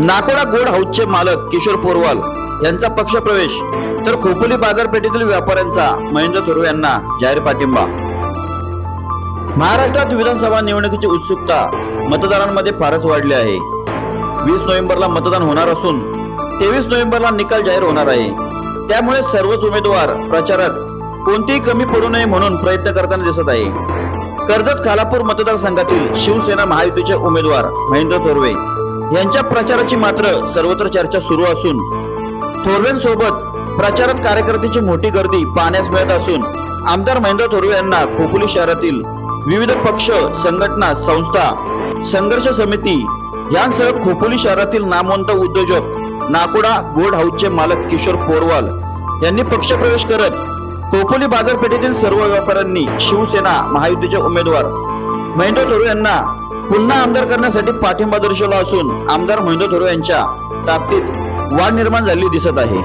नाकोडा गोड हाऊसचे मालक किशोर पोरवाल यांचा पक्षप्रवेश तर खोपोली बाजारपेठेतील व्यापाऱ्यांचा महेंद्र थोरवे यांना जाहीर पाठिंबा. महाराष्ट्रात विधानसभा निवडणुकीची उत्सुकता मतदारांमध्ये फारच वाढली आहे. वीस नोव्हेंबरला मतदान होणार असून तेवीस नोव्हेंबरला निकाल जाहीर होणार आहे. त्यामुळे सर्वच उमेदवार प्रचारात कोणतीही कमी पडू नये म्हणून प्रयत्न करताना दिसत आहे. कर्जत खालापूर मतदारसंघातील शिवसेना महायुतीचे उमेदवार महेंद्र थोरवे यांच्या प्रचाराची मात्र सर्वत्र चर्चा सुरू असून थोरवेंसोबत प्रचारात कार्यकर्त्यांची मोठी गर्दी पाहण्यास मिळत असून आमदार महेंद्र थोरवे यांना खोपोली शहरातील विविध पक्ष संघटना संस्था संघर्ष समिती यांसह खोपोली शहरातील नामवंत उद्योजक नाकोडा गोल्ड हाऊसचे मालक किशोर पोरवाल यांनी पक्षप्रवेश करत खोपोली बाजारपेठेतील सर्व व्यापाऱ्यांनी शिवसेना महायुतीचे उमेदवार महेंद्र थोरवे यांना पुन्हा आमदार करण्यासाठी पाठिंबा दर्शवला असून आमदार महेंद्र थोरवे यांच्या ताकदीत वाढ निर्माण झालेली दिसत आहे.